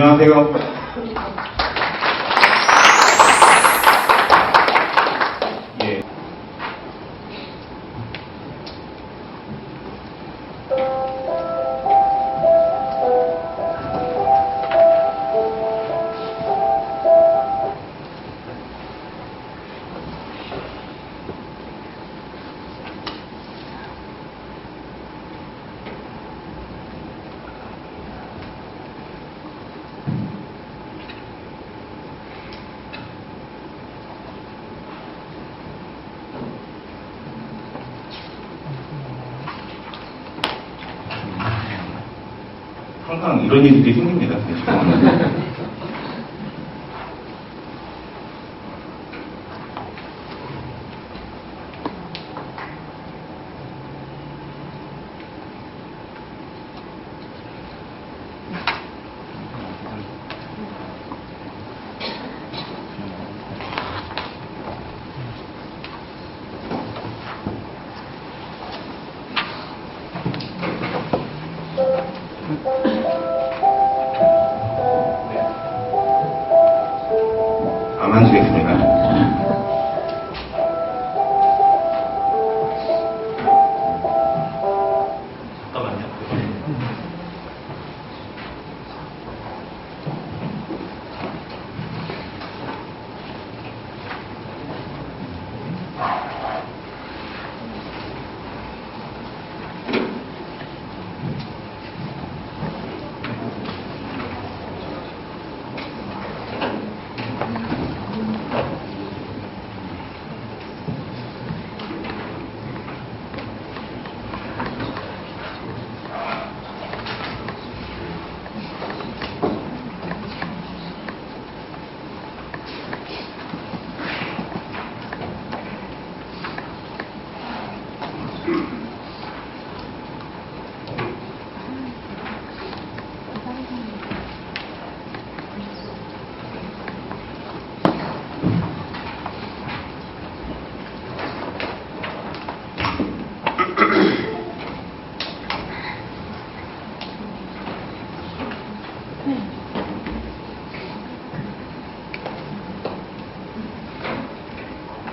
안녕하세요. 항상 이런 일들이 생깁니다.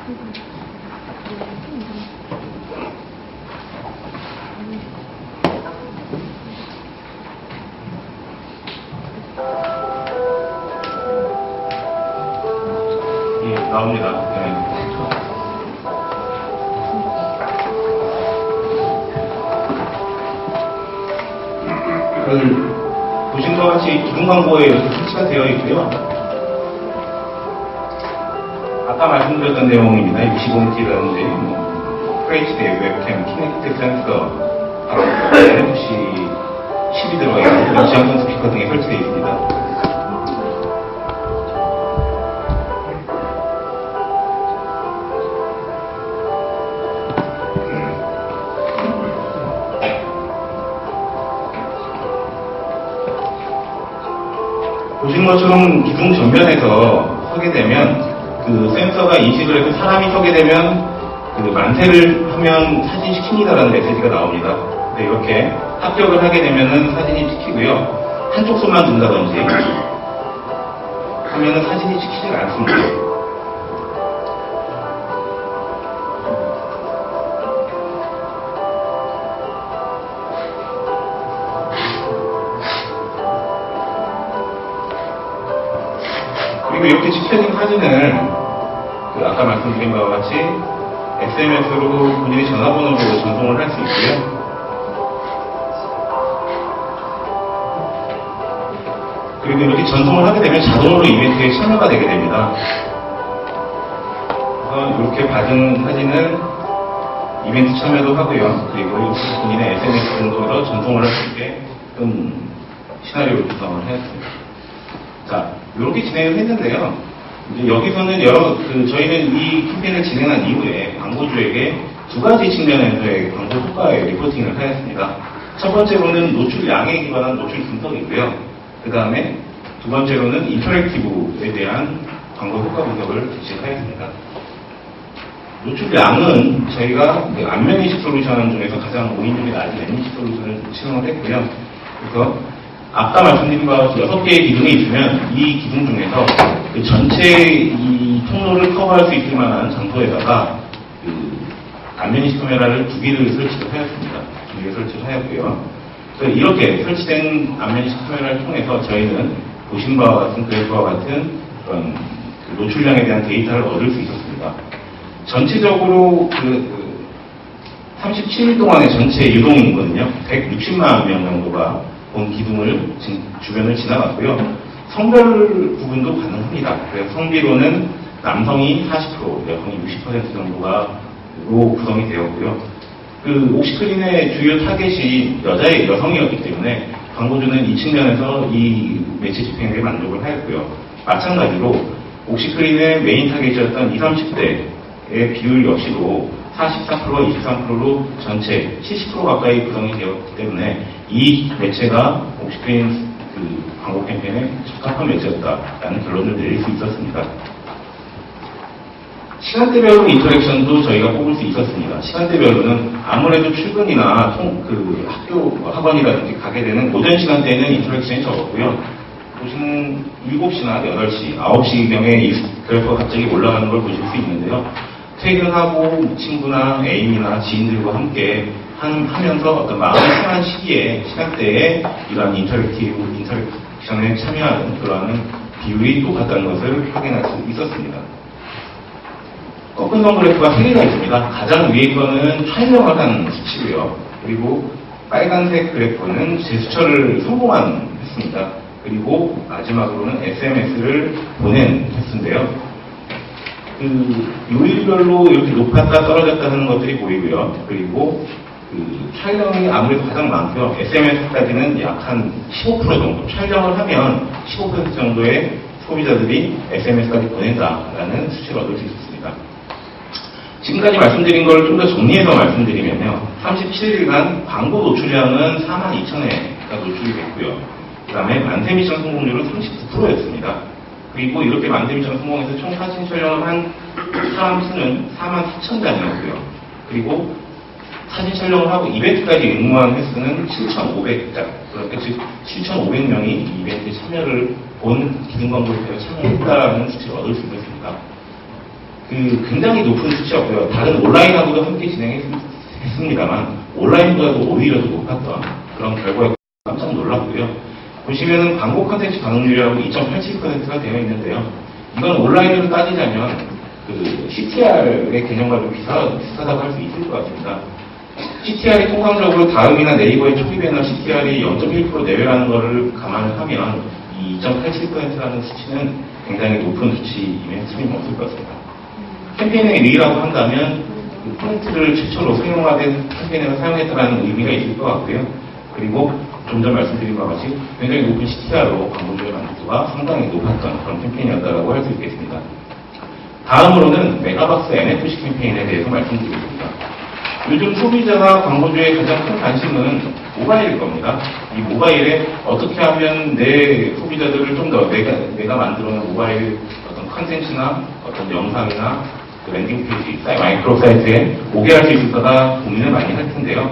예, 나옵니다. 네. 그, 보신 것 같이 기둥 광고에 설치가 되어 있고요. 말씀드렸던 내용입니다. 65인치라든지, 뭐, FHD, 웹캠, 키넥틱 센서, 바로 NFC 10이 들어가 있고, 지향성 스피커 등이 설치되어 있습니다. 인식을 해서 사람이 서게 되면 그 만세를 하면 사진 시킵니다라는 메시지가 나옵니다. 네, 이렇게 합격을 하게 되면은 사진이 찍히고요. 한쪽 손만 든다든지 하면은 사진이 찍히지가 않습니다. 그리고 이렇게 찍혀진 사진을 그 아까 말씀드린 바와 같이 SMS로 본인의 전화번호로 전송을 할 수 있고요. 그리고 이렇게 전송을 하게 되면 자동으로 이벤트에 참여가 되게 됩니다. 그래서 이렇게 받은 사진을 이벤트 참여도 하고요. 그리고 본인의 SNS 등으로 전송을 할 수 있게 좀 시나리오를 구성을 하였습니다. 자, 이렇게 진행을 했는데요. 여기서는 여러, 그, 저희는 이 캠페인을 진행한 이후에 광고주에게 두 가지 측면에서의 광고 효과의 리포팅을 하였습니다. 첫 번째로는 노출량에 기반한 노출 분석이고요. 그 다음에 두 번째로는 인터랙티브에 대한 광고 효과 분석을実施하였습니다. 노출량은 저희가 그 안면 인식 솔루션 중에서 가장 오인율이 낮은 N인식 솔루션을 사용을 했고요. 그래서 아까 말씀드린 바와 같이 6개의 기둥이 있으면 이 기둥 중에서 그 전체 이 통로를 커버할 수 있을 만한 장소에다가 그 안면인식 카메라를 두 개를 설치를 하였습니다. 두 개를 설치를 하였고요. 그래서 이렇게 설치된 안면인식 카메라를 통해서 저희는 보신 바와 같은 그래프와 같은 그런 그 노출량에 대한 데이터를 얻을 수 있었습니다. 전체적으로 그 37일 동안의 전체 유동인거든요. 160만 명 정도가 본 기둥을 지- 주변을 지나갔고요. 성별 부분도 가능합니다. 그래서 성비로는 남성이 40%, 여성이 60% 정도가 로 구성이 되었고요. 그 옥시크린의 주요 타겟이 여자의 여성이었기 때문에 광고주는 이 측면에서 이 매체 집행에 만족을 하였고요. 마찬가지로 옥시크린의 메인 타겟이었던 20, 30대의 비율 역시도 44%와 23%로 전체 70% 가까이 구성이 되었기 때문에 이 매체가 옥시크린 그 광고 캠페인에 적합한 매체였다라는 결론을 내릴 수 있었습니다. 시간대별로 인터랙션도 저희가 뽑을 수 있었습니다. 시간대별로는 아무래도 출근이나 통- 그 학교, 학원이라든지 가게 되는 오전 시간대에는 인터랙션이 적었고요. 보시는 7시나 8시, 9시경에 이 그래프가 갑자기 올라가는 걸 보실 수 있는데요. 퇴근하고 친구나 애인이나 지인들과 함께 한- 하면서 어떤 마음이 편한 시기에, 시간대에 이러한 인터랙티브, 인터랙션에 참여하는 그러한 비율이 높았다는 것을 확인할 수 있었습니다. 꺾은 선 그래프가 3개가 있습니다. 가장 위에 거는 촬영을 한 수치고요. 그리고 빨간색 그래프는 제스처를 성공한 횟수입니다. 그리고 마지막으로는 SMS를 보낸 횟수인데요. 그 요일별로 이렇게 높았다 떨어졌다 하는 것들이 보이고요. 그리고 그 촬영이 아무래도 가장 많고요. SMS까지는 약 한 15% 정도. 촬영을 하면 15% 정도의 소비자들이 SMS까지 보낸다라는 수치를 얻을 수 있었습니다. 지금까지 말씀드린 걸 좀 더 정리해서 말씀드리면요. 37일간 광고 노출량은 4만 2천회가 노출이 됐고요. 그 다음에 만세 미션 성공률은 39%였습니다. 그리고 이렇게 미션 성공해서 총 사진 촬영을 한 사람 수는 4만 4천 장이었고요. 그리고 사진 촬영을 하고 이벤트까지 응모한 횟수는 7,500장. 그러니까 즉 7,500명이 이벤트에 참여를 본 기능 광고에 참여했다는 수치를 얻을 수 있었습니다. 그 굉장히 높은 수치였고요. 다른 온라인하고도 함께 진행했습니다만 온라인보다도 오히려 더 높았던 그런 결과에 깜짝 놀랐고요. 보시면은 광고 컨텐츠 반응률이라고 2.87%가 되어 있는데요. 이건 온라인으로 따지자면 그 CTR의 개념과 좀 비슷하, 비슷하다고 할 수 있을 것 같습니다. CTR이 통상적으로 다음이나 네이버의 초기 배너 CTR이 0.1% 내외라는 것을 감안을 하면 이 2.87%라는 수치는 굉장히 높은 수치임에 틀림없을 것 같습니다. 캠페인의 의의라고 한다면 그 포인트를 최초로 상용화된 캠페인에서 사용했다는 의미가 있을 것 같고요. 그리고 좀 전 말씀드린 바와 같이 굉장히 높은 CTR로 광고주의 만족도가 상당히 높았던 그런 캠페인이었다고 할 수 있겠습니다. 다음으로는 메가박스 NFC 캠페인에 대해서 말씀드리겠습니다. 요즘 소비자가 광고주의 가장 큰 관심은 모바일일 겁니다. 이 모바일에 어떻게 하면 내 소비자들을 좀 더 내가, 내가 만들어 놓은 모바일 어떤 컨텐츠나 어떤 영상이나 그 랜딩 페이지, 사이 마이크로 사이트에 오게 할 수 있을까가 고민을 많이 할 텐데요.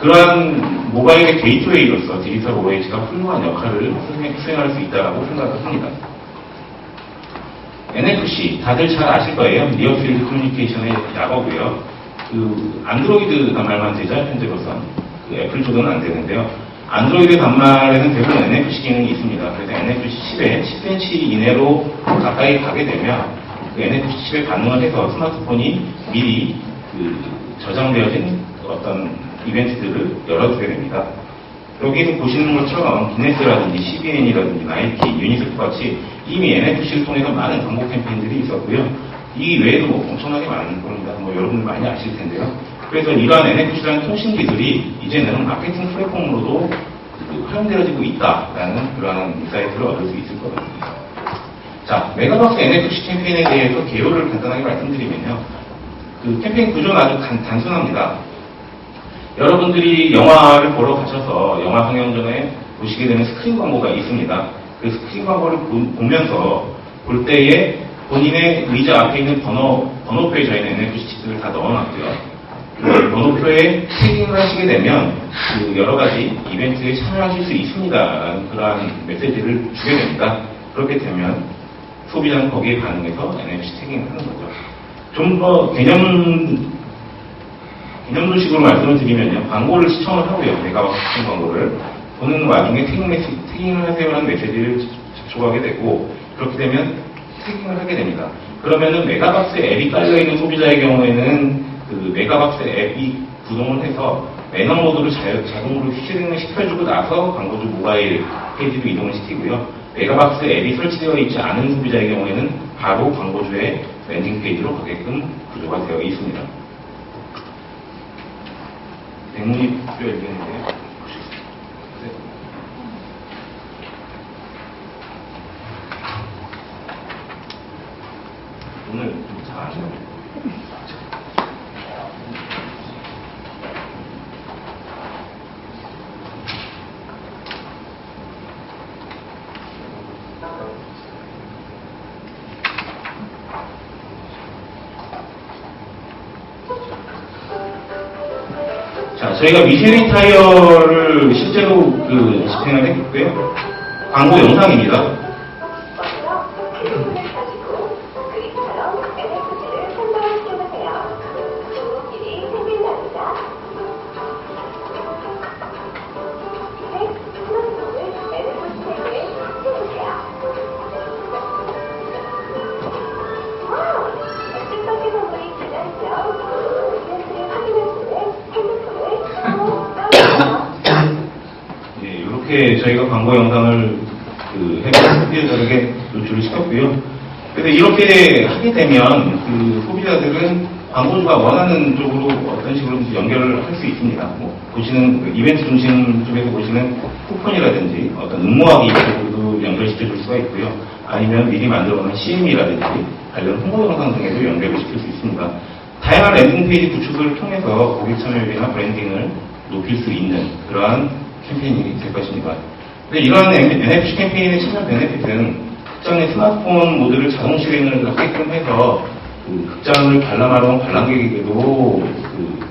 그러한 모바일의 게이트웨이로서 디지털 OH가 훌륭한 역할을 수행- 수행할 수 있다고 생각을 합니다. NFC 다들 잘 아실 거예요. 니어필드 커뮤니케이션의 약어고요. 그 안드로이드 단말만 되죠 현재로선 그 애플 쪽은 안 되는데요. 안드로이드 단말에는 대부분 NFC 기능이 있습니다. 그래서 NFC 칩에 10cm 이내로 가까이 가게 되면 그 NFC 칩에 반응을 해서 스마트폰이 미리 그 저장되어진 어떤 이벤트들을 열어주게 됩니다. 여기서 보시는 것처럼 기네스라든지 CBN이라든지 나이키, 유니세프 같이 이미 NFC를 통해서 많은 광고 캠페인들이 있었고요. 이 외에도 뭐 엄청나게 많은 겁니다. 뭐 여러분들 많이 아실 텐데요. 그래서 이러한 NFC라는 통신 기술이 이제는 마케팅 플랫폼으로도 그 활용되어지고 있다라는 그러한 인사이트를 얻을 수 있을 것 같습니다. 자, 메가박스 NFC 캠페인에 대해서 개요를 간단하게 말씀드리면요. 그 캠페인 구조는 아주 간- 단순합니다. 여러분들이 영화를 보러 가셔서 영화 상영 전에 보시게 되는 스크린 광고가 있습니다. 그 스크린 광고를 보, 면서 볼 때에 본인의 의자 앞에 있는 번호, 번호표에 저희는 NFC 칩들을 다 넣어놨고요. 그 번호표에 태깅을 하시게 되면 그 여러 가지 이벤트에 참여하실 수 있습니다라는 그러한 메시지를 주게 됩니다. 그렇게 되면 소비자는 거기에 반응해서 NFC 태깅을 하는 거죠. 좀 더 개념 개념도식으로 말씀을 드리면요. 광고를 시청을 하고요. 내가 시청 광고를. 보는 와중에 태깅 메시, 태깅을 하세요라는 메시지를 접촉하게 되고, 그렇게 되면 태깅을 하게 됩니다. 그러면은 메가박스 앱이 깔려있는 소비자의 경우에는 그 메가박스 앱이 구동을 해서 매너 모드로 자, 자동으로 실행을 시켜주고 나서 광고주 모바일 페이지로 이동을 시키고요. 메가박스 앱이 설치되어 있지 않은 소비자의 경우에는 바로 광고주의 랜딩 페이지로 가게끔 구조가 되어 있습니다. 백문이 필요했겠는데요. 오늘 좀잘 아시나요? 자, 저희가 미쉐린 타이어를 실제로 그 집행을 했고요. 광고 영상입니다. 예, 이렇게 저희가 광고 영상을 그 해외 소비자들에게 노출을 시켰고요. 그래서 이렇게 하게 되면 그 소비자들은 광고주가 원하는 쪽으로 어떤 식으로든지 연결을 할 수 있습니다. 뭐 보시는 그 이벤트 중심 쪽에서 보시는 쿠폰이라든지 어떤 응모하기 쪽으로도 연결시켜 줄 수가 있고요. 아니면 미리 만들어 놓은 CM이라든지 관련 홍보 영상 등에도 연결을 시킬 수 있습니다. 다양한 랜딩 페이지 구축을 통해서 고객 참여율이나 브랜딩을 높일 수 있는 그러한 캠페인이 될 것입니다. 이러한 NFC 캠페인의 참여 베네핏은 극장의 스마트폰 모드를 자동 실행을 하게끔 해서 그 극장을 관람하러 온 관람객에게도 그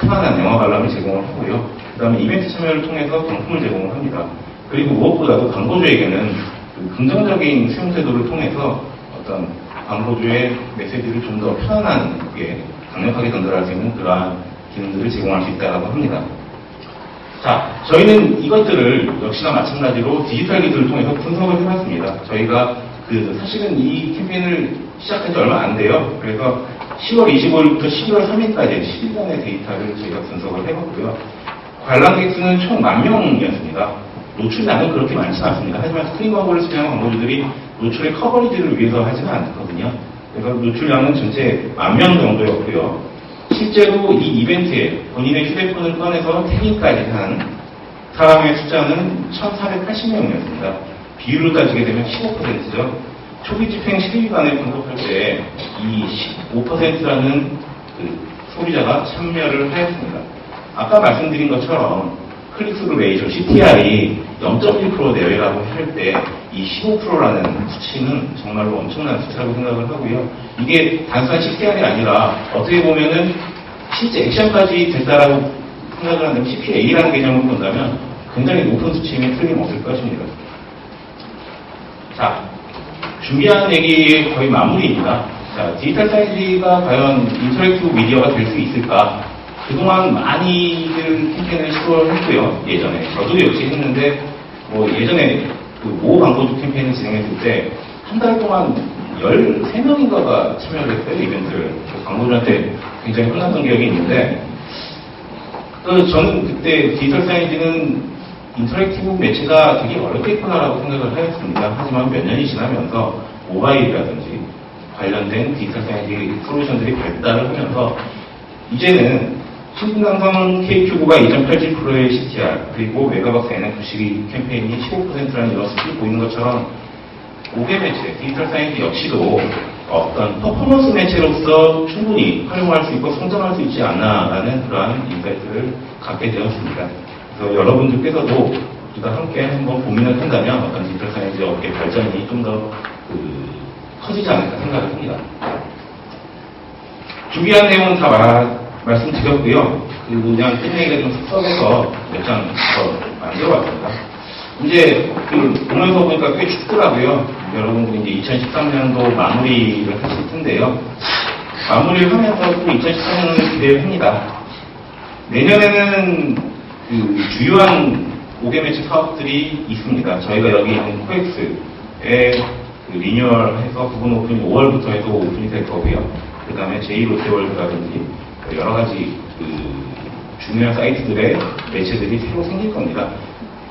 편안한 영화 관람을 제공을 하고요. 그 다음에 이벤트 참여를 통해서 경품을 제공을 합니다. 그리고 무엇보다도 광고주에게는 그 긍정적인 수용 제도를 통해서 어떤 광고주의 메시지를 좀 더 편안하게 강력하게 전달할 수 있는 그러한 기능들을 제공할 수 있다고 합니다. 자, 저희는 이것들을 역시나 마찬가지로 디지털 기술을 통해서 분석을 해봤습니다. 저희가 그 사실은 이 캠페인을 시작한 지 얼마 안 돼요. 그래서 10월 25일부터 11월 3일까지 10일간의 데이터를 저희가 분석을 해봤고요. 관람객 수는 총만 명이었습니다. 노출량은 그렇게 많지 않습니다. 하지만 스크린 광고를 수행한 광고주들이 노출의 커버리지를 위해서 하지는 않거든요. 그래서 노출량은 전체 만명 정도였고요. 실제로 이 이벤트에 본인의 휴대폰을 꺼내서 태깅까지 한 사람의 숫자는 1,480명이었습니다. 비율을 따지게 되면 15%죠. 초기 집행 12일간에 분석할 때 이 15%라는 그 소비자가 참여를 하였습니다. 아까 말씀드린 것처럼 클릭스루 레이저 CTR이 0.1% 내외라고 할 때 이 15%라는 수치는 정말로 엄청난 숫자라고 생각을 하고요. 이게 단순한 CTR이 아니라 어떻게 보면은 실제 액션까지 됐다라고 생각을 한다면 CPA라는 개념을 본다면 굉장히 높은 수치임이 틀림없을 것입니다. 자, 준비한 얘기 거의 마무리입니다. 자, 디지털 사이즈가 과연 인터랙티브 미디어가 될 수 있을까? 그동안 많이들 캠페인을 시도를 했고요. 예전에. 저도 역시 했는데, 뭐 예전에 그모 광고주 캠페인을 진행했을 때, 한 달 동안 13명인가가 참여를 했어요, 이벤트를. 그 광고주한테 굉장히 혼났던 기억이 있는데, 그 저는 그때 디지털 사이즈는 인터랙티브 매체가 되게 어렵겠구나라고 생각을 하였습니다. 하지만 몇 년이 지나면서 모바일이라든지 관련된 디지털 사이즈 솔루션들이 발달을 하면서 이제는 신분당성 K큐브가 2.87%의 CTR 그리고 메가박스 NFC 캠페인이 15%라는 이런 수치를 보이는 것처럼 5개 매체, 디지털 사이즈 역시도 어떤 퍼포먼스 매체로서 충분히 활용할 수 있고 성장할 수 있지 않나라는 그러한 인사이트를 갖게 되었습니다. 그래서 여러분들께서도 우리가 함께 한번 고민을 한다면 어떤 디지털 사이즈 업계 발전이 좀더 그, 커지지 않을까 생각을 합니다. 준비한 내용은 다 말, 말씀드렸고요. 그 그냥 끝내기가 좀 섭섭해서 몇 장 더 만들어봤습니다. 이제 그 보면서 보니까 꽤 춥더라고요. 여러분들이 이제 2013년도 마무리를 하실 텐데요. 마무리를 하면서 또 2014년을 기대를 합니다. 내년에는 그 주요한 5개 매치 사업들이 있습니다. 저희가 여기 있는 코엑스에 그 리뉴얼해서 부분 오픈이 5월부터 해서 오픈이 될 거고요. 그 다음에 제2롯데월드라든지 여러 가지 그 중요한 사이트들의 매체들이 새로 생길 겁니다.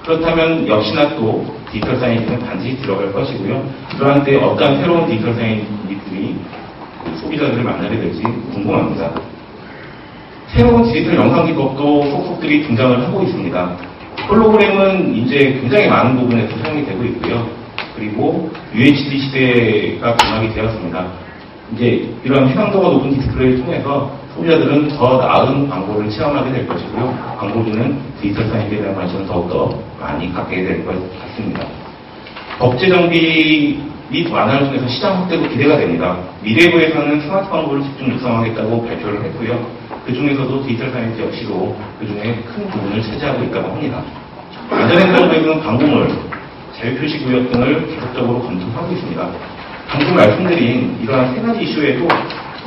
그렇다면 역시나 또 디지털 사이언스는 반드시 들어갈 것이고요. 때 어떤 새로운 디지털 사이언스들이 그 소비자들을 만나게 될지 궁금합니다. 새로운 디지털 영상 기법도 속속들이 등장을 하고 있습니다. 홀로그램은 이제 굉장히 많은 부분에서 사용이 되고 있고요. 그리고 UHD 시대가 변하게 되었습니다. 이제 이런 해상도가 높은 디스플레이를 통해서 소비자들은 더 나은 광고를 체험하게 될 것이고요. 광고주는 디지털 사이트에 대한 관심을 더욱더 많이 갖게 될 것 같습니다. 법제 정비이 완화를 통해서 시장 확대도 기대가 됩니다. 미래부에서는 스마트 광고를 집중 육성하겠다고 발표를 했고요. 그 중에서도 디지털 사이트 역시도 그 중에 큰 부분을 차지하고 있다고 합니다. 안전행정부에서는 광고물, 자유표시구역 등을 계속적으로 검토하고 있습니다. 방금 말씀드린 이러한 세 가지 이슈에도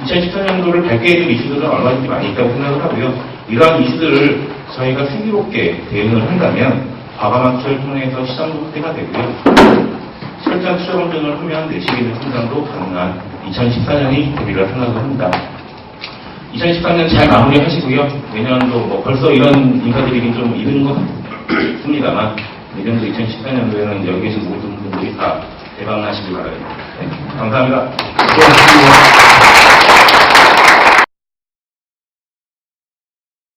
2014년도를 밝게 해줄 이슈들은 얼마든지 많이 있다고 생각을 하고요. 이러한 이슈들을 저희가 슬기롭게 대응을 한다면 과감한 투자를 통해서 시장도 확대가 되고요. 철저한 투자 검증을 하면 내실 있는 성장도 가능한 2014년이 되리라 생각을 합니다. 2013년 잘 마무리하시고요. 내년도 뭐 벌써 이런 인사드리긴 좀 이른 것 같습니다만 내년도 2014년도에는 여기 계신 모든 분들이 다 대박 나시길 바랍니다. 네, 감사합니다. 고맙습니다.